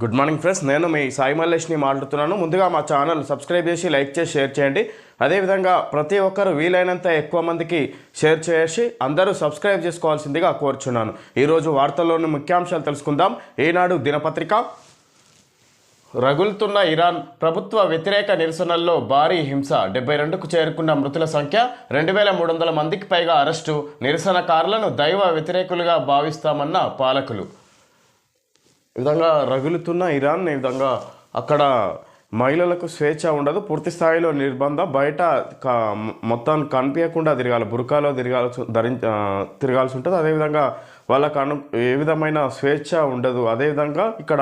Good morning friends నేను మీ సాయి మల్లేష్ని మాట్లాడుతున్నాను. ముందుగా మా ఛానల్ సబ్స్క్రైబ్ చేసి లైక్ చేసి షేర్ చేయండి. అదేవిధంగా ప్రతి ఒక్కరు వీలైనంత ఎక్కువ మందికి షేర్ చేసి అందరూ సబ్స్క్రైబ్ చేసుకోవాల్సిందిగా కోరుచున్నాను. ఈరోజు వార్తల్లోని ముఖ్యాంశాలు తెలుసుకుందాం. ఈనాడు దినపత్రిక రగులుతున్న ఇరాన్ ప్రభుత్వ వ్యతిరేక నిరసనల్లో భారీ హింస. డెబ్బై రెండుకు చేరుకున్న మృతుల సంఖ్య రెండు వేల మూడు వందల మందికి పైగా అరెస్టు. నిరసనకారులను దైవ వ్యతిరేకులుగా భావిస్తామన్న పాలకులు. విధంగా రగులుతున్న ఇరాన్ ఈ విధంగా అక్కడ మహిళలకు స్వేచ్ఛ ఉండదు. పూర్తి స్థాయిలో నిర్బంధం బయట మొత్తాన్ని మొత్తం కనిపించకుండా తిరగాలి. బురకాలో తిరగాల్సి ధరించ తిరగాల్సి ఉంటుంది. అదేవిధంగా వాళ్ళకు అను ఏ విధమైన స్వేచ్ఛ ఉండదు. అదేవిధంగా ఇక్కడ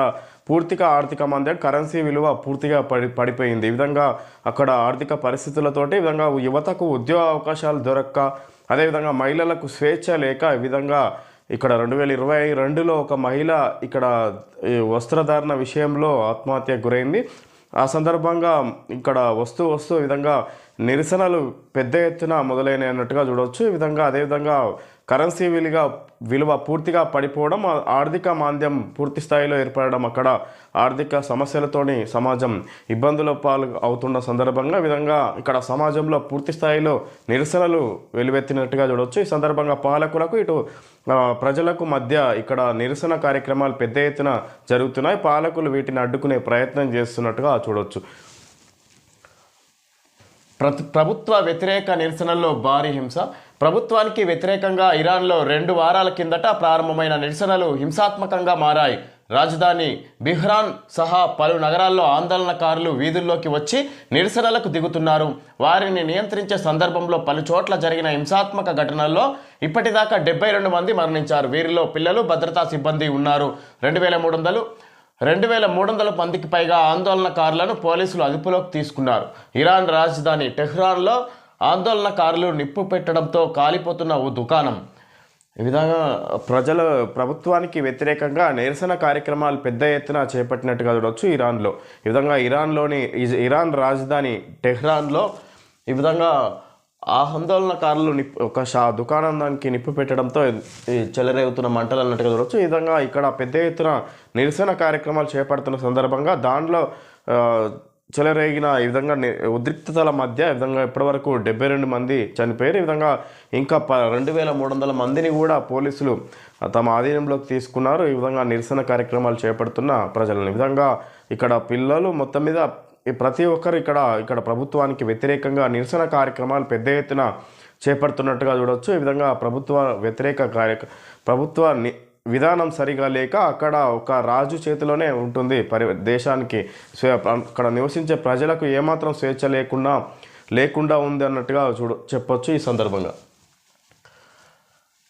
పూర్తిగా ఆర్థిక మందం కరెన్సీ విలువ పూర్తిగా పడి పడిపోయింది. ఈ విధంగా అక్కడ ఆర్థిక పరిస్థితులతోటి విధంగా యువతకు ఉద్యోగ అవకాశాలు దొరక్క అదేవిధంగా మహిళలకు స్వేచ్ఛ లేక ఈ విధంగా ఇక్కడ రెండు వేల ఇరవై రెండులో ఒక మహిళ ఇక్కడ ఈ వస్త్రధారణ విషయంలో ఆత్మహత్యకు గురైంది. ఆ సందర్భంగా ఇక్కడ వస్తూ వస్తూ విధంగా నిరసనలు పెద్ద ఎత్తున మొదలైనట్టుగా అన్నట్టుగా చూడవచ్చు. ఈ విధంగా అదేవిధంగా కరెన్సీ విలువ విలువ పూర్తిగా పడిపోవడం ఆర్థిక మాంద్యం పూర్తి స్థాయిలో ఏర్పడడం అక్కడ ఆర్థిక సమస్యలతోని సమాజం ఇబ్బందుల పాలు అవుతున్న సందర్భంగా విధంగా ఇక్కడ సమాజంలో పూర్తి స్థాయిలో నిరసనలు వెలువెత్తినట్టుగా చూడవచ్చు ఈ సందర్భంగా పాలకులకు ఇటు ప్రజలకు మధ్య ఇక్కడ నిరసన కార్యక్రమాలు పెద్ద ఎత్తున జరుగుతున్నాయి. పాలకులు వీటిని అడ్డుకునే ప్రయత్నం చేస్తున్నట్టుగా చూడవచ్చు ప్రతి ప్రభుత్వ వ్యతిరేక నిరసనల్లో భారీ హింస. ప్రభుత్వానికి వ్యతిరేకంగా ఇరాన్లో రెండు వారాల కిందట ప్రారంభమైన నిరసనలు హింసాత్మకంగా మారాయి. రాజధాని బిహ్రాన్ సహా పలు నగరాల్లో ఆందోళనకారులు వీధుల్లోకి వచ్చి నిరసనలకు దిగుతున్నారు. వారిని నియంత్రించే సందర్భంలో పలు చోట్ల జరిగిన హింసాత్మక ఘటనల్లో ఇప్పటిదాకా డెబ్బై రెండు మంది మరణించారు. వీరిలో పిల్లలు భద్రతా సిబ్బంది ఉన్నారు. రెండు వేల మూడు వందలు రెండు వేల మూడు వందల మందికి పైగా ఆందోళనకారులను పోలీసులు అదుపులోకి తీసుకున్నారు. ఇరాన్ రాజధాని టెహ్రాన్లో ఆందోళనకారులు నిప్పు పెట్టడంతో కాలిపోతున్న ఓ దుకాణం. ఈ విధంగా ప్రజల ప్రభుత్వానికి వ్యతిరేకంగా నిరసన కార్యక్రమాలు పెద్ద ఎత్తున చేపట్టినట్టుగా చూడవచ్చు ఇరాన్లో. ఈ విధంగా ఇరాన్లోని ఇరాన్ రాజధాని టెహ్రాన్లో ఈ విధంగా ఆ ఆందోళనకారులు నిప్పు ఒక షా దుకాణానికి నిప్పు పెట్టడంతో ఈ చెలరేగుతున్న మంటలు అన్నట్టుగా చూడవచ్చు ఈ విధంగా ఇక్కడ పెద్ద ఎత్తున నిరసన కార్యక్రమాలు చేపడుతున్న సందర్భంగా దానిలో చెలరేగిన ఈ విధంగా ఉద్రిక్తతల మధ్య ఈ విధంగా ఇప్పటివరకు డెబ్బై రెండు మంది చనిపోయారు. ఈ విధంగా ఇంకా ప రెండు వేల మూడు వందల మందిని కూడా పోలీసులు తమ ఆధీనంలోకి తీసుకున్నారు. ఈ విధంగా నిరసన కార్యక్రమాలు చేపడుతున్న ప్రజలను. ఈ విధంగా ఇక్కడ పిల్లలు మొత్తం మీద ఈ ప్రతి ఒక్కరు ఇక్కడ ఇక్కడ ప్రభుత్వానికి వ్యతిరేకంగా నిరసన కార్యక్రమాలు పెద్ద ఎత్తున చేపడుతున్నట్టుగా చూడవచ్చు ఈ విధంగా ప్రభుత్వ వ్యతిరేక కార్య ప్రభుత్వ విధానం సరిగా లేక అక్కడ ఒక రాజు చేతిలోనే ఉంటుంది పరి దేశానికి. స్వే అక్కడ నివసించే ప్రజలకు ఏమాత్రం స్వేచ్ఛ లేకుండా లేకుండా ఉంది అన్నట్టుగా చూడు చెప్పొచ్చు ఈ సందర్భంగా.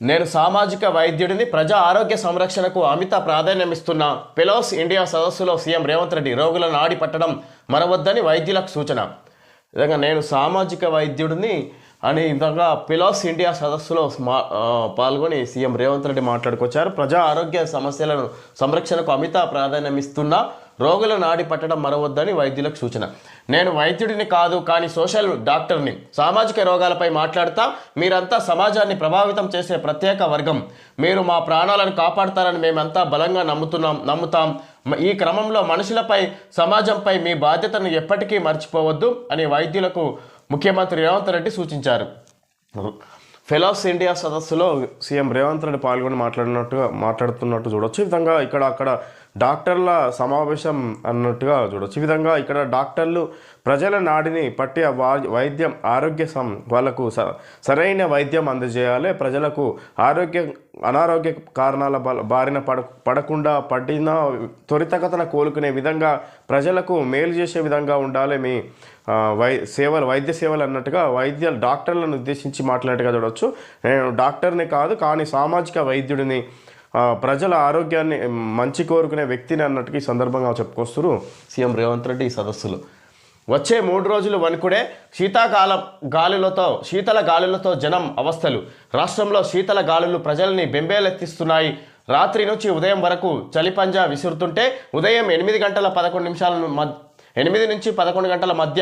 నేను సామాజిక వైద్యుడిని ప్రజా ఆరోగ్య సంరక్షణకు అమిత ప్రాధాన్యమిస్తున్న పెలోస్ ఇండియా సదస్సులో సీఎం రేవంత్ రెడ్డి రోగులను ఆడి పట్టడం మరవద్దని వైద్యులకు సూచన. విధంగా నేను సామాజిక వైద్యుడిని అని ఈ విధంగా పిలోస్ ఇండియా సదస్సులో పాల్గొని సీఎం రేవంత్ రెడ్డి మాట్లాడుకొచ్చారు. ప్రజా ఆరోగ్య సమస్యలను సంరక్షణకు అమిత ప్రాధాన్యమిస్తున్న రోగుల నాడి పట్టడం మరవద్దని వైద్యులకు సూచన. నేను వైద్యుడిని కాదు కానీ సోషల్ డాక్టర్ని. సామాజిక రోగాలపై మాట్లాడతా మీరంతా సమాజాన్ని ప్రభావితం చేసే ప్రత్యేక వర్గం. మీరు మా ప్రాణాలను కాపాడతారని మేమంతా బలంగా నమ్ముతున్నాం నమ్ముతాం. ఈ క్రమంలో మనుషులపై సమాజంపై మీ బాధ్యతను ఎప్పటికీ మర్చిపోవద్దు అని వైద్యులకు ముఖ్యమంత్రి రేవంత్ రెడ్డి సూచించారు. ఫెలోస్ ఇండియా సదస్సులో సీఎం రేవంత్ రెడ్డి పాల్గొని మాట్లాడినట్టుగా మాట్లాడుతున్నట్టు చూడొచ్చు. ఈ విధంగా ఇక్కడ అక్కడ డాక్టర్ల సమావేశం అన్నట్టుగా చూడొచ్చు. ఈ విధంగా ఇక్కడ డాక్టర్లు ప్రజల నాడిని పట్టి వైద్యం ఆరోగ్య సం వాళ్ళకు స- సరైన వైద్యం అందజేయాలి. ప్రజలకు ఆరోగ్య అనారోగ్య కారణాల బారిన పడ పడకుండా పడిన త్వరితగతన కోలుకునే విధంగా ప్రజలకు మేలు చేసే విధంగా ఉండాలి మీ వై సేవలు వైద్య సేవలు అన్నట్టుగా వైద్య డాక్టర్లను ఉద్దేశించి మాట్లాడేట్టుగా చూడవచ్చు నేను డాక్టర్ని కాదు కానీ సామాజిక వైద్యుడిని ప్రజల ఆరోగ్యాన్ని మంచి కోరుకునే వ్యక్తిని అన్నట్టుగా ఈ సందర్భంగా చెప్పుకొస్తారు సీఎం రేవంత్ రెడ్డి ఈ సదస్సులు. వచ్చే మూడు రోజులు వణుకుడే శీతాకాలం గాలులతో శీతల గాలులతో జనం అవస్థలు. రాష్ట్రంలో శీతల గాలులు ప్రజల్ని బెంబేలెత్తిస్తున్నాయి. రాత్రి నుంచి ఉదయం వరకు చలిపంజా విసురుతుంటే ఉదయం ఎనిమిది గంటల పదకొండు నిమిషాల ఎనిమిది నుంచి పదకొండు గంటల మధ్య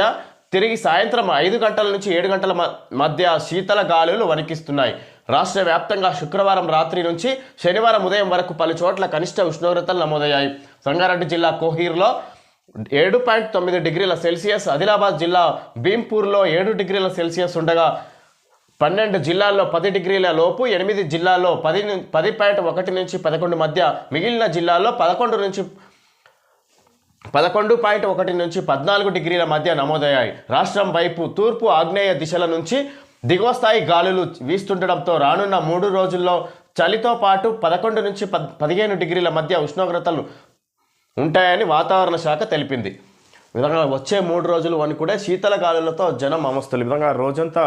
తిరిగి సాయంత్రం ఐదు గంటల నుంచి ఏడు గంటల మ- మధ్య శీతల గాలులు వణికిస్తున్నాయి. రాష్ట్ర వ్యాప్తంగా శుక్రవారం రాత్రి నుంచి శనివారం ఉదయం వరకు పలు చోట్ల కనిష్ట ఉష్ణోగ్రతలు నమోదయ్యాయి. సంగారెడ్డి జిల్లా కోహీర్లో ఏడు పాయింట్ తొమ్మిది డిగ్రీల సెల్సియస్ ఆదిలాబాద్ జిల్లా భీంపూర్లో ఏడు డిగ్రీల సెల్సియస్ ఉండగా పన్నెండు జిల్లాల్లో పది డిగ్రీల లోపు ఎనిమిది జిల్లాల్లో పది పది పాయింట్ ఒకటి నుంచి పదకొండు మధ్య మిగిలిన జిల్లాల్లో పదకొండు నుంచి పదకొండు పాయింట్ ఒకటి నుంచి పద్నాలుగు డిగ్రీల మధ్య నమోదయ్యాయి. రాష్ట్రం వైపు తూర్పు ఆగ్నేయ దిశల నుంచి దిగువ స్థాయి గాలులు వీస్తుండడంతో రానున్న మూడు రోజుల్లో చలితో పాటు పదకొండు నుంచి పద్ పదిహేను డిగ్రీల మధ్య ఉష్ణోగ్రతలు ఉంటాయని వాతావరణ శాఖ తెలిపింది. విధంగా వచ్చే మూడు రోజులు అని కూడా శీతల గాలులతో జనం అమస్తులు. విధంగా రోజంతా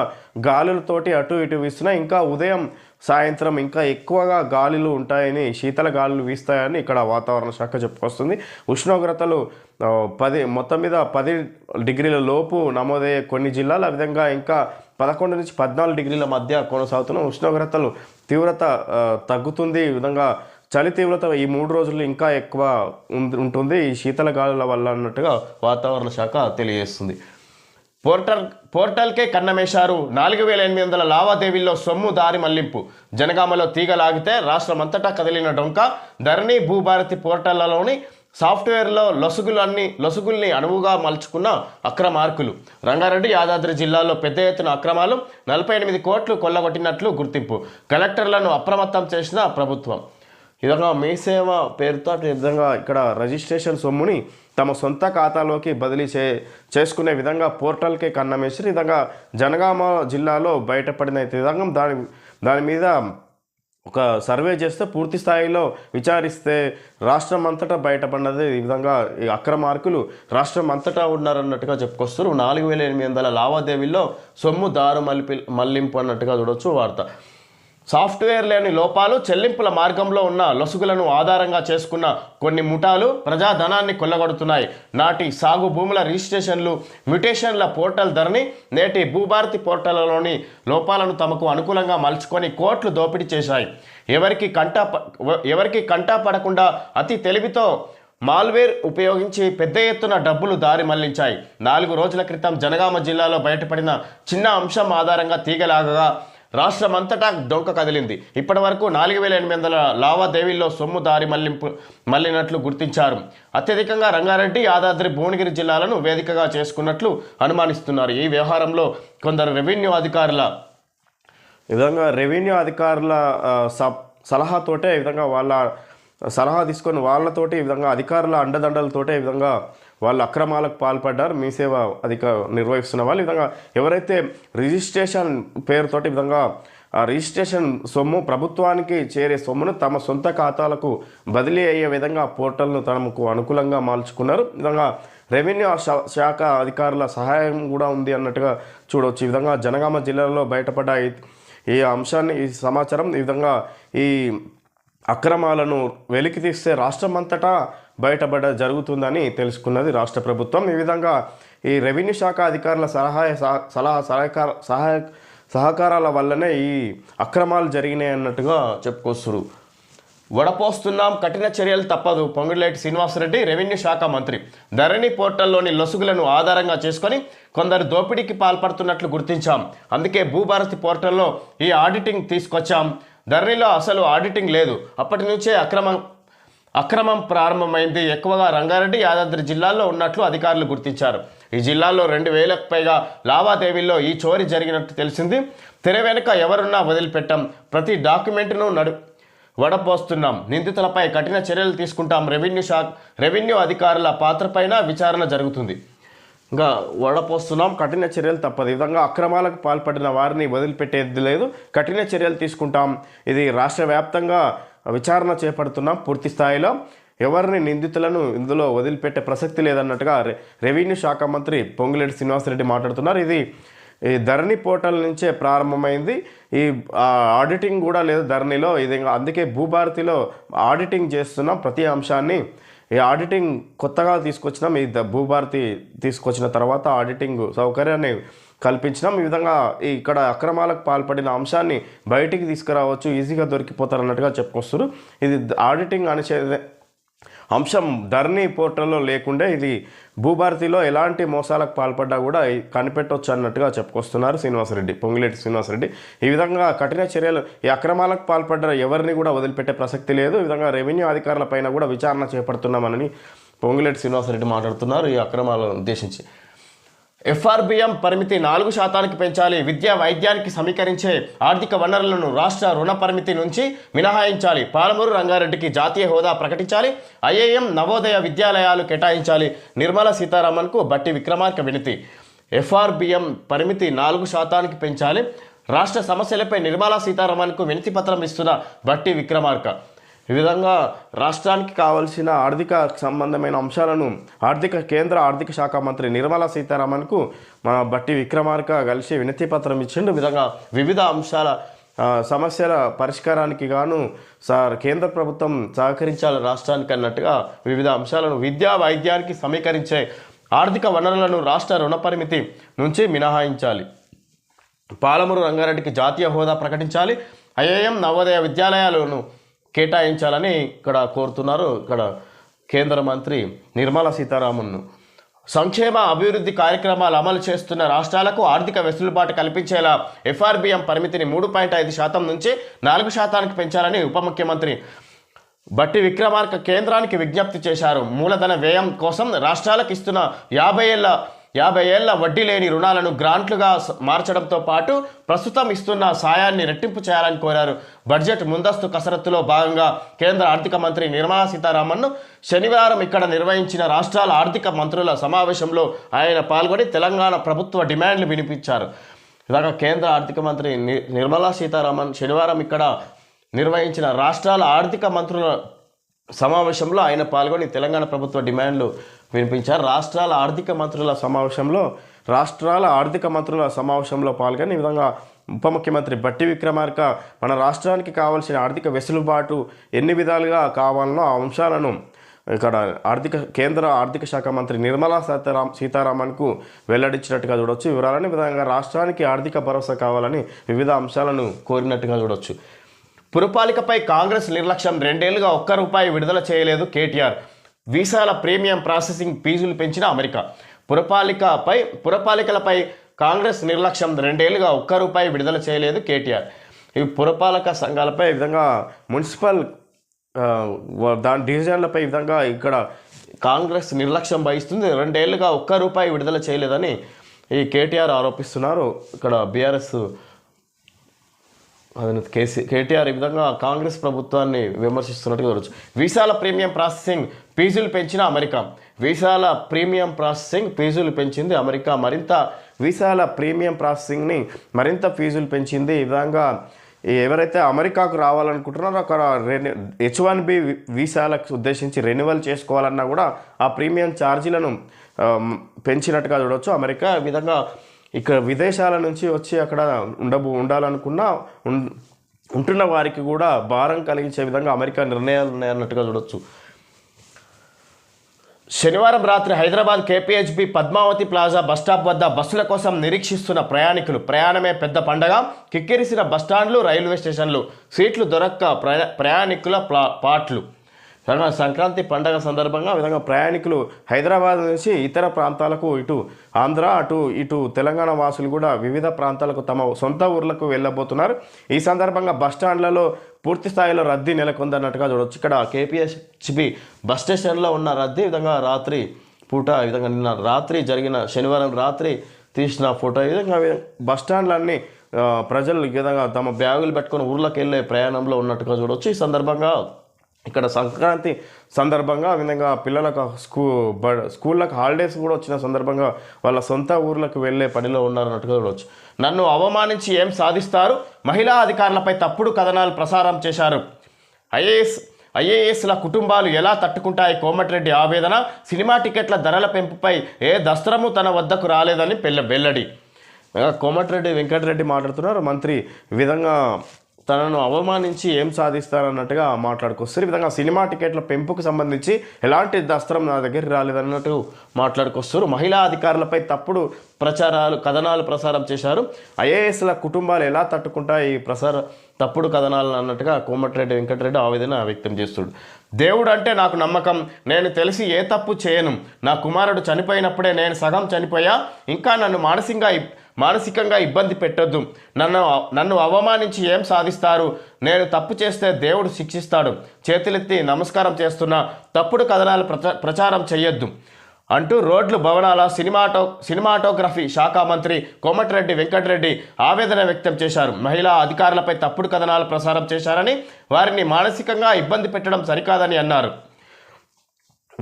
గాలులతోటి అటు ఇటు వీస్తున్నాయి ఇంకా ఉదయం సాయంత్రం ఇంకా ఎక్కువగా గాలులు ఉంటాయని శీతల గాలులు వీస్తాయని ఇక్కడ వాతావరణ శాఖ చెప్పుకొస్తుంది. ఉష్ణోగ్రతలు పది మొత్తం మీద పది డిగ్రీల లోపు నమోదయ్యే కొన్ని జిల్లాలు ఆ విధంగా ఇంకా పదకొండు నుంచి పద్నాలుగు డిగ్రీల మధ్య కొనసాగుతున్న ఉష్ణోగ్రతలు తీవ్రత తగ్గుతుంది. ఈ విధంగా చలి తీవ్రత ఈ మూడు రోజులు ఇంకా ఎక్కువ ఉం- ఉంటుంది. ఈ శీతల గాలుల వల్ల అన్నట్టుగా వాతావరణ శాఖ తెలియజేస్తుంది. పోర్టల్ పోర్టల్కే కన్నమేశారు. నాలుగు వేల ఎనిమిది వందల లావాదేవీల్లో సొమ్ము దారి మళ్ళింపు. జనగామలో తీగ లాగితే రాష్ట్రమంతటా కదిలిన డొంక. ధరణి భూభారతి పోర్టళ్ళలోని సాఫ్ట్వేర్లో లొసుగులన్నీ లొసుగుల్ని అనువుగా మలుచుకున్న అక్రమార్కులు. రంగారెడ్డి యాదాద్రి జిల్లాలో పెద్ద ఎత్తున అక్రమాలు. నలభై ఎనిమిది కోట్లు కొల్లగొట్టినట్లు గుర్తింపు. కలెక్టర్లను అప్రమత్తం చేసిన ప్రభుత్వం. ఈ విధంగా మీ సేవ పేరుతో ఈ విధంగా ఇక్కడ రిజిస్ట్రేషన్ సొమ్ముని తమ సొంత ఖాతాలోకి బదిలీ చే చేసుకునే విధంగా పోర్టల్కే కన్నమేసి ఈ విధంగా జనగామ జిల్లాలో బయటపడిన విధంగా దాని దాని మీద ఒక సర్వే చేస్తే పూర్తి స్థాయిలో విచారిస్తే రాష్ట్రం అంతటా బయటపడినది ఈ విధంగా ఈ అక్రమార్కులు రాష్ట్రం అంతటా ఉన్నారన్నట్టుగా చెప్పుకొస్తారు నాలుగు వేల ఎనిమిది వందల లావాదేవీల్లో సొమ్ము దారు మల్లి మళ్ళింపు అన్నట్టుగా చూడొచ్చు వార్త. సాఫ్ట్వేర్ లేని లోపాలు చెల్లింపుల మార్గంలో ఉన్న లొసుగులను ఆధారంగా చేసుకున్న కొన్ని ముఠాలు ప్రజాధనాన్ని కొల్లగొడుతున్నాయి. నాటి సాగు భూముల రిజిస్ట్రేషన్లు మ్యుటేషన్ల పోర్టల్ ధరని నేటి భూభారతి పోర్టల్లోని లోపాలను తమకు అనుకూలంగా మలుచుకొని కోట్లు దోపిడీ చేశాయి. ఎవరికి కంటా ప- ఎవరికి కంటా పడకుండా అతి తెలివితో మాల్వేర్ ఉపయోగించి పెద్ద ఎత్తున డబ్బులు దారి మళ్ళించాయి. నాలుగు రోజుల క్రితం జనగామ జిల్లాలో బయటపడిన చిన్న అంశం ఆధారంగా తీగలాగగా రాష్ట్రమంతటా డొంక కదిలింది. ఇప్పటి వరకు నాలుగు వేల ఎనిమిది వందల లావాదేవీల్లో సొమ్ము దారి మళ్ళింపు మళ్ళినట్లు గుర్తించారు. అత్యధికంగా రంగారెడ్డి యాదాద్రి భువనగిరి జిల్లాలను వేదికగా చేసుకున్నట్లు అనుమానిస్తున్నారు. ఈ వ్యవహారంలో కొందరు రెవెన్యూ అధికారుల ఈ విధంగా రెవెన్యూ అధికారుల సలహాతోటే ఈ విధంగా వాళ్ళ సలహా తీసుకొని వాళ్ళతోటి ఈ విధంగా అధికారుల అండదండలతోటే ఈ విధంగా వాళ్ళు అక్రమాలకు పాల్పడ్డారు మీ సేవ అధిక నిర్వహిస్తున్న వాళ్ళు. ఈ విధంగా ఎవరైతే రిజిస్ట్రేషన్ పేరుతోటి ఈ విధంగా ఆ రిజిస్ట్రేషన్ సొమ్ము ప్రభుత్వానికి చేరే సొమ్మును తమ సొంత ఖాతాలకు బదిలీ అయ్యే విధంగా పోర్టల్ను తమకు అనుకూలంగా మార్చుకున్నారు. ఈ విధంగా రెవెన్యూ శా- శాఖ అధికారుల సహాయం కూడా ఉంది అన్నట్టుగా చూడవచ్చు ఈ విధంగా జనగామ జిల్లాలో బయటపడ్డ ఈ- ఈ అంశాన్ని ఈ సమాచారం ఈ విధంగా ఈ అక్రమాలను వెలికి తీస్తే రాష్ట్రమంతటా బయటపడ జరుగుతుందని తెలుసుకున్నది రాష్ట్ర ప్రభుత్వం. ఈ విధంగా ఈ రెవెన్యూ శాఖ అధికారుల సలహా సలహా సహకార సహాయ సహకారాల వల్లనే ఈ అక్రమాలు జరిగినాయి అన్నట్టుగా చెప్పుకొస్తున్నారు వడపోస్తున్నాం కఠిన చర్యలు తప్పదు పొంగులేటి శ్రీనివాసరెడ్డి రెవెన్యూ శాఖ మంత్రి. ధరణి పోర్టల్లోని లొసుగులను ఆధారంగా చేసుకొని కొందరు దోపిడీకి పాల్పడుతున్నట్లు గుర్తించాం. అందుకే భూభారతి పోర్టల్లో ఈ ఆడిటింగ్ తీసుకొచ్చాం. ధరణిలో అసలు ఆడిటింగ్ లేదు. అప్పటి నుంచే అక్రమం అక్రమం ప్రారంభమైంది. ఎక్కువగా రంగారెడ్డి యాదాద్రి జిల్లాల్లో ఉన్నట్లు అధికారులు గుర్తించారు. ఈ జిల్లాలో రెండు వేలకు పైగా లావాదేవీల్లో ఈ చోరీ జరిగినట్టు తెలిసింది. తెర వెనుక ఎవరున్నా వదిలిపెట్టాం. ప్రతి డాక్యుమెంట్ను నడు వడపోస్తున్నాం. నిందితులపై కఠిన చర్యలు తీసుకుంటాం. రెవెన్యూ శాఖ రెవెన్యూ అధికారుల పాత్రపైన విచారణ జరుగుతుంది. ఇంకా వడపోస్తున్నాం. కఠిన చర్యలు తప్పదు. ఈ విధంగా అక్రమాలకు పాల్పడిన వారిని వదిలిపెట్టేది లేదు. కఠిన చర్యలు తీసుకుంటాం. ఇది రాష్ట్ర వ్యాప్తంగా విచారణ చేపడుతున్నాం పూర్తి స్థాయిలో. ఎవరిని నిందితులను ఇందులో వదిలిపెట్టే ప్రసక్తి లేదన్నట్టుగా రె- రెవెన్యూ శాఖ మంత్రి పొంగులేటి శ్రీనివాసరెడ్డి మాట్లాడుతున్నారు. ఇది ఈ ధరణి పోర్టల్ నుంచే ప్రారంభమైంది. ఈ ఆడిటింగ్ కూడా లేదు ధరణిలో. ఇది అందుకే భూభారతిలో ఆడిటింగ్ చేస్తున్నాం. ప్రతి అంశాన్ని ఈ ఆడిటింగ్ కొత్తగా తీసుకొచ్చినాం ఈ ద- భూభారతి తీసుకొచ్చిన తర్వాత ఆడిటింగ్ సౌకర్యాన్ని కల్పించినాం. ఈ విధంగా ఇక్కడ అక్రమాలకు పాల్పడిన అంశాన్ని బయటికి తీసుకురావచ్చు ఈజీగా దొరికిపోతారు అన్నట్టుగా చెప్పుకొస్తారు ఇది ఆడిటింగ్ అనిచే అంశం ధర్నీ పోర్టల్లో లేకుండే ఇది భూభారతిలో ఎలాంటి మోసాలకు పాల్పడ్డా కూడా కనిపెట్టవచ్చు కనిపెట్టొచ్చు అన్నట్టుగా చెప్పుకొస్తున్నారు శ్రీనివాసరెడ్డి పొంగిలేటి శ్రీనివాసరెడ్డి. ఈ విధంగా కఠిన చర్యలు ఈ అక్రమాలకు పాల్పడ్డ ఎవరిని కూడా వదిలిపెట్టే ప్రసక్తి లేదు. ఈ విధంగా రెవెన్యూ అధికారుల పైన కూడా విచారణ చేపడుతున్నామని పొంగిలేటి శ్రీనివాసరెడ్డి మాట్లాడుతున్నారు. ఈ అక్రమాలను ఉద్దేశించి ఎఫ్ఆర్బిఎం పరిమితి నాలుగు శాతానికి పెంచాలి. విద్యా వైద్యానికి సమీకరించే ఆర్థిక వనరులను రాష్ట్ర రుణ పరిమితి నుంచి మినహాయించాలి. పాలమూరు రంగారెడ్డికి జాతీయ హోదా ప్రకటించాలి. ఐఏఎం నవోదయ విద్యాలయాలు కేటాయించాలి. నిర్మలా సీతారామన్కు బట్టి విక్రమార్క వినతి. ఎఫ్ఆర్బిఎం పరిమితి నాలుగు శాతానికి పెంచాలి. రాష్ట్ర సమస్యలపై నిర్మలా సీతారామన్కు వినతి పత్రం ఇస్తున్న బట్టి విక్రమార్క. ఈ విధంగా రాష్ట్రానికి కావలసిన ఆర్థిక సంబంధమైన అంశాలను ఆర్థిక కేంద్ర ఆర్థిక శాఖ మంత్రి నిర్మలా సీతారామన్కు మా బట్టి విక్రమార్క కలిసి వినతి పత్రం ఇచ్చిండు. విధంగా వివిధ అంశాల సమస్యల పరిష్కారానికి గాను సార్ కేంద్ర ప్రభుత్వం సహకరించాలి రాష్ట్రానికి అన్నట్టుగా వివిధ అంశాలను విద్యా వైద్యానికి సమీకరించే ఆర్థిక వనరులను రాష్ట్ర రుణ పరిమితి నుంచి మినహాయించాలి. పాలమూరు రంగారెడ్డికి జాతీయ హోదా ప్రకటించాలి. ఐఏఎం నవోదయ విద్యాలయాలను కేటాయించాలని ఇక్కడ కోరుతున్నారు ఇక్కడ కేంద్ర మంత్రి నిర్మలా సీతారామన్ను. సంక్షేమ అభివృద్ధి కార్యక్రమాలు అమలు చేస్తున్న రాష్ట్రాలకు ఆర్థిక వెసులుబాటు కల్పించేలా ఎఫ్ఆర్బిఎం పరిమితిని మూడు పాయింట్ ఐదు శాతం నుంచి నాలుగు శాతానికి పెంచాలని ఉప ముఖ్యమంత్రి బట్టి విక్రమార్క కేంద్రానికి విజ్ఞప్తి చేశారు. మూలధన వ్యయం కోసం రాష్ట్రాలకు ఇస్తున్న యాభై ఏళ్ళ యాభై ఏళ్ళ వడ్డీ లేని రుణాలను గ్రాంట్లుగా మార్చడంతో పాటు ప్రస్తుతం ఇస్తున్న సాయాన్ని రెట్టింపు చేయాలని కోరారు. బడ్జెట్ ముందస్తు కసరత్తులో భాగంగా కేంద్ర ఆర్థిక మంత్రి నిర్మలా సీతారామన్ను శనివారం ఇక్కడ నిర్వహించిన రాష్ట్రాల ఆర్థిక మంత్రుల సమావేశంలో ఆయన పాల్గొని తెలంగాణ ప్రభుత్వ డిమాండ్లు వినిపించారు. ఇలాగ కేంద్ర ఆర్థిక మంత్రి ని- నిర్మలా సీతారామన్ శనివారం ఇక్కడ నిర్వహించిన రాష్ట్రాల ఆర్థిక మంత్రుల సమావేశంలో ఆయన పాల్గొని తెలంగాణ ప్రభుత్వ డిమాండ్లు వినిపించారు. రాష్ట్రాల ఆర్థిక మంత్రుల సమావేశంలో రాష్ట్రాల ఆర్థిక మంత్రుల సమావేశంలో పాల్గొని ఈ విధంగా ఉప ముఖ్యమంత్రి బట్టి విక్రమార్క మన రాష్ట్రానికి కావాల్సిన ఆర్థిక వెసులుబాటు ఎన్ని విధాలుగా కావాలనో ఆ అంశాలను ఇక్కడ ఆర్థిక కేంద్ర ఆర్థిక శాఖ మంత్రి నిర్మలా సీతారాం సీతారామన్కు వెల్లడించినట్టుగా చూడొచ్చు. వివరాలని విధంగా రాష్ట్రానికి ఆర్థిక భరోసా కావాలని వివిధ అంశాలను కోరినట్టుగా చూడొచ్చు. పురపాలికపై కాంగ్రెస్ నిర్లక్ష్యం రెండేళ్ళుగా ఒక్క రూపాయి విడుదల చేయలేదు కేటీఆర్. వీసాల ప్రీమియం ప్రాసెసింగ్ ఫీజులు పెంచిన అమెరికా. పురపాలికపై పురపాలికలపై కాంగ్రెస్ నిర్లక్ష్యం రెండేళ్ళుగా ఒక్క రూపాయి విడుదల చేయలేదు కేటీఆర్. ఈ పురపాలక సంఘాలపై విధంగా మున్సిపల్ దాని డివిజన్లపై విధంగా ఇక్కడ కాంగ్రెస్ నిర్లక్ష్యం వహిస్తుంది. రెండేళ్ళుగా ఒక్క రూపాయి విడుదల చేయలేదని ఈ కేటీఆర్ ఆరోపిస్తున్నారు. ఇక్కడ బీఆర్ఎస్ అదే కేసీ కేటీఆర్ ఈ విధంగా కాంగ్రెస్ ప్రభుత్వాన్ని విమర్శిస్తున్నట్టుగా చూడవచ్చు వీసాల ప్రీమియం ప్రాసెసింగ్ ఫీజులు పెంచిన అమెరికా. వీసాల ప్రీమియం ప్రాసెసింగ్ ఫీజులు పెంచింది అమెరికా. మరింత వీసాల ప్రీమియం ప్రాసెసింగ్ని మరింత ఫీజులు పెంచింది ఈ విధంగా ఎవరైతే అమెరికాకు రావాలనుకుంటున్నారో అక్కడ రెన్యూ హెచ్ వన్ బి వీసాలకు ఉద్దేశించి రెన్యువల్ చేసుకోవాలన్నా కూడా ఆ ప్రీమియం ఛార్జీలను పెంచినట్టుగా చూడవచ్చు అమెరికా ఈ విధంగా ఇక్కడ విదేశాల నుంచి వచ్చి అక్కడ ఉండబో ఉండాలనుకున్నా ఉంటున్న వారికి కూడా భారం కలిగించే విధంగా అమెరికా నిర్ణయాలు ఉన్నాయన్నట్టుగా చూడొచ్చు. శనివారం రాత్రి Hyderabad KPHB Padmavathi plaza bus stop వద్ద బస్సుల కోసం నిరీక్షిస్తున్న ప్రయాణికులు. ప్రయాణమే పెద్ద పండగ. కిక్కిరిసిన బస్టాండ్లు రైల్వే స్టేషన్లు. సీట్లు దొరక్క ప్రయా ప్రయాణికుల ప్లా పాట్లు విధంగా సంక్రాంతి పండగ సందర్భంగా ఈ విధంగా ప్రయాణికులు హైదరాబాద్ నుంచి ఇతర ప్రాంతాలకు ఇటు ఆంధ్ర అటు ఇటు తెలంగాణ వాసులు కూడా వివిధ ప్రాంతాలకు తమ సొంత ఊర్లకు వెళ్ళబోతున్నారు. ఈ సందర్భంగా బస్ స్టాండ్లలో పూర్తి స్థాయిలో రద్దీ నెలకొందన్నట్టుగా చూడవచ్చు ఇక్కడ కేపీఎస్బి బస్ స్టేషన్లో ఉన్న రద్దీ విధంగా రాత్రి పూట ఈ విధంగా నిన్న రాత్రి జరిగిన శనివారం రాత్రి తీసిన ఫోటో. ఈ విధంగా బస్ స్టాండ్లన్నీ ప్రజలు ఈ విధంగా తమ బ్యాగులు పెట్టుకొని ఊర్లోకి వెళ్ళే ప్రయాణంలో ఉన్నట్టుగా చూడొచ్చు. ఈ సందర్భంగా ఇక్కడ సంక్రాంతి సందర్భంగా ఆ విధంగా పిల్లలకు స్కూ బ స్కూళ్ళకు హాలిడేస్ కూడా వచ్చిన సందర్భంగా వాళ్ళ సొంత ఊర్లకు వెళ్ళే పనిలో ఉన్నారన్నట్టుగా చూడవచ్చు. నన్ను అవమానించి ఏం సాధిస్తారు? మహిళా అధికారులపై తప్పుడు కథనాలు ప్రసారం చేశారు. ఐఏఎస్ ఐఏఎస్ల కుటుంబాలు ఎలా తట్టుకుంటాయి? కోమటిరెడ్డి ఆవేదన సినిమా టికెట్ల ధరల పెంపుపై ఏ దస్త్రము తన వద్దకు రాలేదని పెళ్ళ వెల్లడి. కోమటిరెడ్డి వెంకటరెడ్డి మాట్లాడుతున్నారు. మంత్రి విధంగా తనను అవమానించి ఏం సాధిస్తారన్నట్టుగా మాట్లాడుకొస్తారు. ఈ విధంగా సినిమా టికెట్ల పెంపుకు సంబంధించి ఎలాంటి దస్త్రం నా దగ్గర రాలేదన్నట్టు మాట్లాడుకొస్తారు. మహిళా అధికారులపై తప్పుడు ప్రచారాలు కథనాలు ప్రసారం చేశారు. ఐఏఎస్ల కుటుంబాలు ఎలా తట్టుకుంటాయి? ఈ ప్రసార తప్పుడు కథనాలు అన్నట్టుగా కోమటిరెడ్డి వెంకటరెడ్డి ఆవేదన వ్యక్తం చేస్తుడు దేవుడు అంటే నాకు నమ్మకం. నేను తెలిసి ఏ తప్పు చేయను. నా కుమారుడు చనిపోయినప్పుడే నేను సగం చనిపోయా. ఇంకా నన్ను మానసికంగా మానసికంగా ఇబ్బంది పెట్టొద్దు. నన్ను నన్ను అవమానించి ఏం సాధిస్తారు? నేను తప్పు చేస్తే దేవుడు శిక్షిస్తాడు. చేతులెత్తి నమస్కారం చేస్తున్నా తప్పుడు కథనాలు ప్రచ ప్రచారం చేయొద్దు అంటూ రోడ్లు భవనాల సినిమాటో సినిమాటోగ్రఫీ శాఖ మంత్రి కోమటిరెడ్డి వెంకటరెడ్డి ఆవేదన వ్యక్తం చేశారు. మహిళా అధికారులపై తప్పుడు కథనాలు ప్రసారం చేశారని వారిని మానసికంగా ఇబ్బంది పెట్టడం సరికాదని అన్నారు.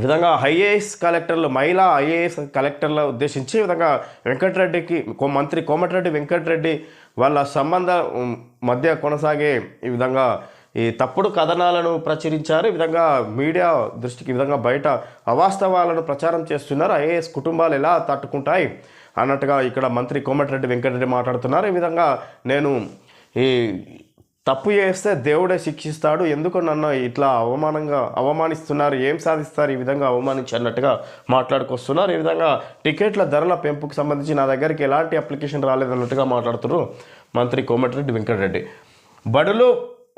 విధంగా ఐఏఎస్ కలెక్టర్లు మహిళా ఐఏఎస్ కలెక్టర్ల ఉద్దేశించి విధంగా వెంకటరెడ్డికి కో- మంత్రి కోమటిరెడ్డి వెంకటరెడ్డి వాళ్ళ సంబంధ మధ్య కొనసాగే ఈ విధంగా ఈ తప్పుడు కథనాలను ప్రచురించారు. ఈ విధంగా మీడియా దృష్టికి ఈ విధంగా బయట అవాస్తవాలను ప్రచారం చేస్తున్నారు. ఐఏఎస్ కుటుంబాలు ఎలా తట్టుకుంటాయి అన్నట్టుగా ఇక్కడ మంత్రి కోమటిరెడ్డి వెంకటరెడ్డి మాట్లాడుతున్నారు. ఈ విధంగా నేను ఈ తప్పు చేస్తే దేవుడే శిక్షిస్తాడు. ఎందుకు నన్ను ఇట్లా అవమానంగా అవమానిస్తున్నారు? ఏం సాధిస్తారు? ఈ విధంగా అవమానించి అన్నట్టుగా మాట్లాడుకొస్తున్నారు. ఈ విధంగా టికెట్ల ధరల పెంపుకు సంబంధించి నా దగ్గరికి ఎలాంటి అప్లికేషన్ రాలేదన్నట్టుగా మాట్లాడుతున్నారు మంత్రి కోమటిరెడ్డి వెంకటరెడ్డి. బడులు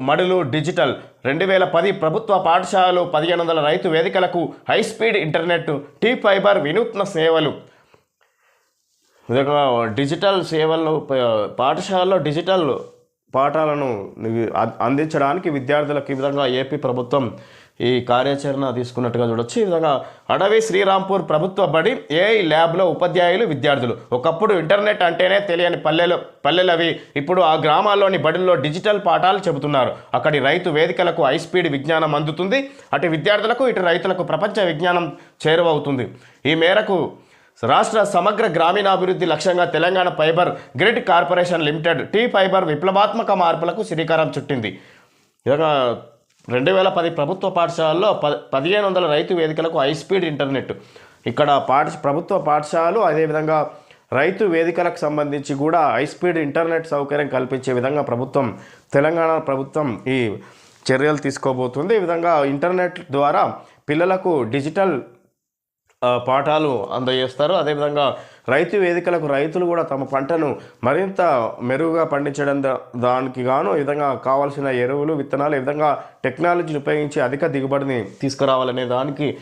మడులు డిజిటల్ రెండు వేల పది ప్రభుత్వ పాఠశాలలు పదిహేను వందల రైతు వేదికలకు high speed internet T fibre వినూత్న సేవలు. విధంగా డిజిటల్ సేవలను పాఠశాలలో డిజిటల్ పాఠాలను అందించడానికి విద్యార్థులకు ఈ విధంగా ఏపీ ప్రభుత్వం ఈ కార్యాచరణ తీసుకున్నట్టుగా చూడొచ్చు. ఈ విధంగా అడవి శ్రీరాంపూర్ ప్రభుత్వ బడి ఏఐ ల్యాబ్లో ఉపాధ్యాయులు విద్యార్థులు. ఒకప్పుడు ఇంటర్నెట్ అంటేనే తెలియని పల్లెలు పల్లెలవి. ఇప్పుడు ఆ గ్రామాల్లోని బడుల్లో డిజిటల్ పాఠాలు చెబుతున్నారు. అక్కడి రైతు వేదికలకు హై స్పీడ్ విజ్ఞానం అందుతుంది. అటు విద్యార్థులకు ఇటు రైతులకు ప్రపంచ విజ్ఞానం చేరువవుతుంది. ఈ మేరకు రాష్ట్ర సమగ్ర గ్రామీణాభివృద్ధి లక్ష్యంగా Telangana fibre grid corporation limited T fibre విప్లవాత్మక మార్పులకు శ్రీకారం చుట్టింది. రెండు వేల పది ప్రభుత్వ పాఠశాలలో ప పదిహేను వందల రైతు వేదికలకు హై స్పీడ్ ఇంటర్నెట్. ఇక్కడ పాఠ ప్రభుత్వ పాఠశాలలు అదేవిధంగా రైతు వేదికలకు సంబంధించి కూడా హై స్పీడ్ ఇంటర్నెట్ సౌకర్యం కల్పించే విధంగా ప్రభుత్వం తెలంగాణ ప్రభుత్వం ఈ చర్యలు తీసుకోబోతుంది. ఈ విధంగా ఇంటర్నెట్ ద్వారా పిల్లలకు డిజిటల్ పాఠాలు అందజేస్తారు. అదేవిధంగా రైతు వేదికలకు రైతులు కూడా తమ పంటను మరింత మెరుగుగా పండించడం దా- దానికి గాను ఈ విధంగా కావాల్సిన ఎరువులు విత్తనాలు ఈ విధంగా టెక్నాలజీని ఉపయోగించి అధిక దిగుబడిని తీసుకురావాలనే దానికి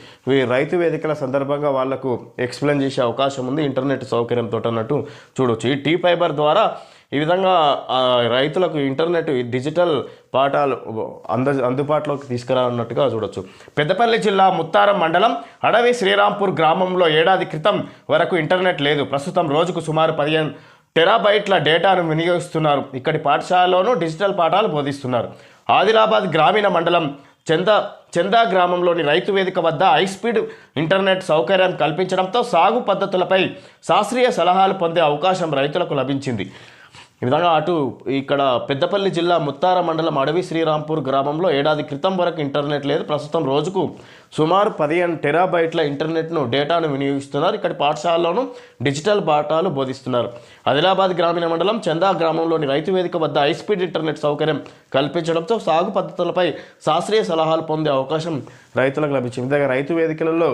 రైతు వేదికల సందర్భంగా వాళ్ళకు ఎక్స్ప్లెయిన్ చేసే అవకాశం ఉంది. ఇంటర్నెట్ సౌకర్యంతో అన్నట్టు చూడొచ్చు. ఈ టీ ఫైబర్ ద్వారా ఈ విధంగా రైతులకు ఇంటర్నెట్ డిజిటల్ పాఠాలు అంద అందుబాటులోకి తీసుకురానున్నట్టుగా చూడొచ్చు. పెద్దపల్లి జిల్లా ముత్తారం మండలం అడవి శ్రీరాంపూర్ గ్రామంలో ఏడాది క్రితం వరకు ఇంటర్నెట్ లేదు. ప్రస్తుతం రోజుకు సుమారు పదిహేను టెరాబైట్ల డేటాను వినియోగిస్తున్నారు. ఇక్కడి పాఠశాలలోనూ డిజిటల్ పాఠాలు బోధిస్తున్నారు. ఆదిలాబాద్ గ్రామీణ మండలం చందా చందా గ్రామంలోని రైతు వేదిక వద్ద హై స్పీడ్ ఇంటర్నెట్ సౌకర్యం కల్పించడంతో సాగు పద్ధతులపై శాస్త్రీయ సలహాలు పొందే అవకాశం రైతులకు లభించింది. ఈ విధంగా అటు ఇక్కడ పెద్దపల్లి జిల్లా ముత్తార మండలం అడవి శ్రీరాంపూర్ గ్రామంలో ఏడాది క్రితం వరకు ఇంటర్నెట్ లేదు. ప్రస్తుతం రోజుకు సుమారు పదిహేను టెరాబైట్ల ఇంటర్నెట్ను డేటాను వినియోగిస్తున్నారు. ఇక్కడ పాఠశాలలోనూ డిజిటల్ పాఠాలు బోధిస్తున్నారు. ఆదిలాబాద్ గ్రామీణ మండలం చందా గ్రామంలోని రైతు వేదిక వద్ద హైస్పీడ్ ఇంటర్నెట్ సౌకర్యం కల్పించడంతో సాగు పద్ధతులపై శాస్త్రీయ సలహాలు పొందే అవకాశం రైతులకు లభించింది. విధంగా రైతు వేదికలలో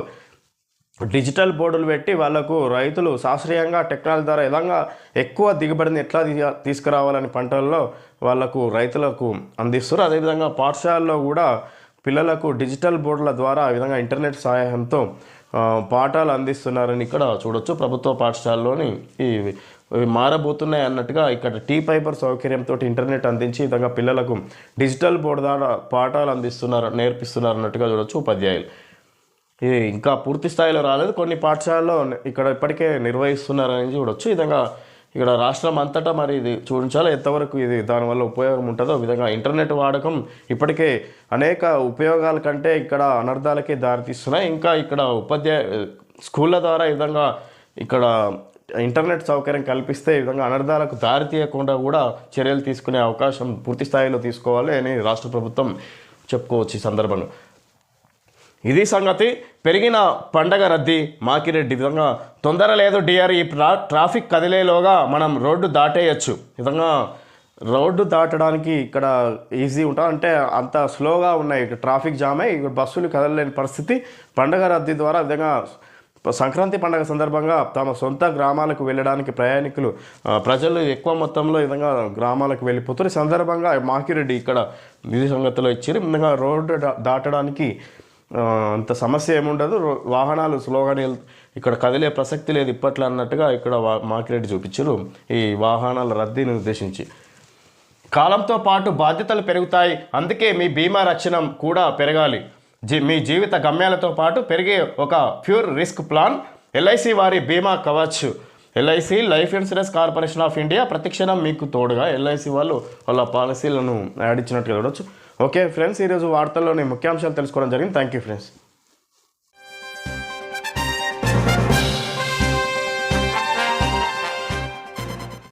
డిజిటల్ బోర్డులు పెట్టి వాళ్ళకు రైతులు శాస్త్రీయంగా టెక్నాలజీ ద్వారా విధంగా ఎక్కువ దిగుబడిని ఎట్లా తీసుకురావాలని పంటల్లో వాళ్ళకు రైతులకు అందిస్తారు అదేవిధంగా పాఠశాలలో కూడా పిల్లలకు డిజిటల్ బోర్డుల ద్వారా ఆ విధంగా ఇంటర్నెట్ సహాయంతో పాఠాలు అందిస్తున్నారని ఇక్కడ చూడొచ్చు. ప్రభుత్వ పాఠశాలలోని ఈ మారబోతున్నాయి అన్నట్టుగా ఇక్కడ టీ పైపర్ సౌకర్యంతో ఇంటర్నెట్ అందించి విధంగా పిల్లలకు డిజిటల్ బోర్డు ద్వారా పాఠాలు అందిస్తున్నారు నేర్పిస్తున్నారు అన్నట్టుగా చూడొచ్చు ఉపాధ్యాయులు. ఇది ఇంకా పూర్తి స్థాయిలో రాలేదు. కొన్ని పాఠశాలలో ఇక్కడ ఇప్పటికే నిర్వహిస్తున్నారని చూడొచ్చు. ఈ విధంగా ఇక్కడ రాష్ట్రం అంతటా మరి ఇది చూడించాలి ఎంతవరకు ఇది దానివల్ల ఉపయోగం ఉంటుందో? విధంగా ఇంటర్నెట్ వాడకం ఇప్పటికే అనేక ఉపయోగాల కంటే ఇక్కడ అనర్థాలకే దారితీస్తున్నాయి. ఇంకా ఇక్కడ ఉపాధ్యాయ స్కూళ్ళ ద్వారా ఈ విధంగా ఇక్కడ ఇంటర్నెట్ సౌకర్యం కల్పిస్తే ఈ విధంగా అనర్థాలకు దారి తీయకుండా కూడా చర్యలు తీసుకునే అవకాశం పూర్తి స్థాయిలో తీసుకోవాలి అని రాష్ట్ర ప్రభుత్వం చెప్పుకోవచ్చు ఈ సందర్భంలో. ఇది సంగతి పెరిగిన పండగ రద్దీ మాకిరెడ్డి విధంగా తొందర లేదు డిఆర్ ఈ ట్రా ట్రాఫిక్ కదిలేలోగా మనం రోడ్డు దాటేయచ్చు. విధంగా రోడ్డు దాటడానికి ఇక్కడ ఈజీ ఉంటుంది అంటే అంత స్లోగా ఉన్నాయి. ఇక్కడ ట్రాఫిక్ జామ్ అయ్యి ఇక్కడ బస్సులు కదలలేని పరిస్థితి. పండగ రద్దీ ద్వారా విధంగా సంక్రాంతి పండగ సందర్భంగా తమ సొంత గ్రామాలకు వెళ్ళడానికి ప్రయాణికులు ప్రజలు ఎక్కువ మొత్తంలో విధంగా గ్రామాలకు వెళ్ళిపోతున్న సందర్భంగా మాకిరెడ్డి ఇక్కడ నిధి సంగతిలో ఇచ్చారు. ఈ విధంగా రోడ్డు దాటడానికి అంత సమస్య ఏముండదు. వాహనాలు స్లోగానే ఇక్కడ కదిలే ప్రసక్తి లేదు ఇప్పట్లో అన్నట్టుగా ఇక్కడ వా- మాకిరెడ్డి చూపించారు. ఈ వాహనాల రద్దీని ఉద్దేశించి కాలంతో పాటు బాధ్యతలు పెరుగుతాయి. అందుకే మీ బీమా రక్షణ కూడా పెరగాలి. జీ మీ జీవిత గమ్యాలతో పాటు పెరిగే ఒక ప్యూర్ రిస్క్ ప్లాన్. ఎల్ఐసి వారి Bima Kavach. LIC life insurance corporation of India. ప్రతిక్షణం మీకు తోడుగా ఎల్ఐసి వాళ్ళు వాళ్ళ పాలసీలను యాడ్ ఇచ్చినట్టుగా చూడొచ్చు. ఓకే ఫ్రెండ్స్ ఈరోజు వార్తల్లోని ముఖ్యాంశాలు తెలుసుకోవడం జరిగింది. Thank you friends.